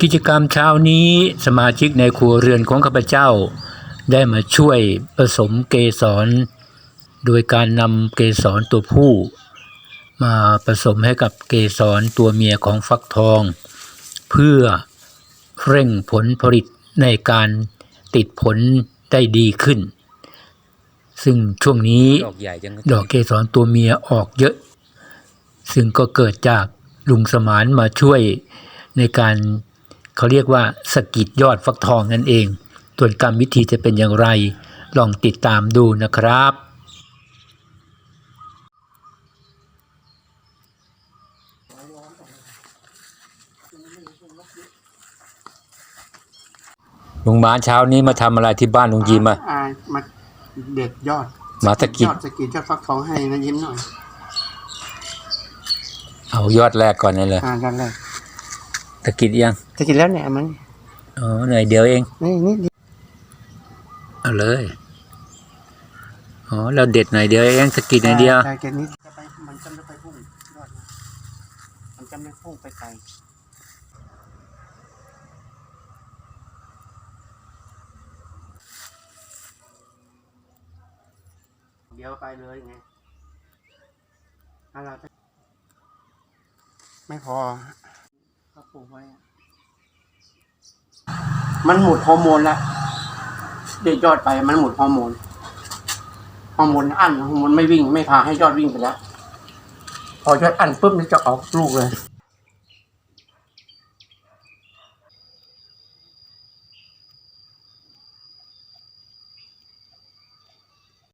กิจกรรมเช้านี้สมาชิกในครัวเรือนของข้าพเจ้า ได้มาช่วยผสมเกสร โดยการนำเกสรตัวผู้ มาผสมให้กับเกสรตัวเมียของฟักทอง เพื่อเร่งผลผลิตในการติดผลได้ดีขึ้น ซึ่งช่วงนี้ดอกใหญ่จังดอกเกสรตัวเมียออกเยอะ ซึ่งก็เกิดจากลุงสมานมาช่วยในการ เขาเรียกว่าสะกิดยอดฟักทองนั่นเอง ส่วนกรรมวิธีจะเป็นอย่างไร ลองติดตามดูนะครับลุงหมานเช้านี้มาทำอะไรที่บ้านลุงยีมาอ่ามาเด็ดยอดมาสะกิดยอดสะกิดยอดฟักทองให้นะยิ้มหน่อย เอายอดแรกก่อนนั่นเลยอ่าด้านแรก ตะกิดยังสะกิดแล้วเนี่ยมันอ๋อหน่อยเดียวเองนี่นี่นี่เอาเลยอ๋อเราเด็ดหน่อยเดียวเองสะกิดหน่อยเดียว ใช่แกนี้จะไปมันจะไม่ไปพุ่งยอดมันจะไม่พุ่งไปไกลเดี๋ยวไปเลยไงอะไรไปไม่พอก็ ปลูกไว้มันหมดฮอร์โมนแล้วเด็ดยอดไปมันหมดฮอร์โมนฮอร์โมนอั้นฮอร์โมนไม่วิ่งไม่พาให้ยอดวิ่งไปแล้ว พอยอดอั้นปุ๊บนี่จะออกลูกเลย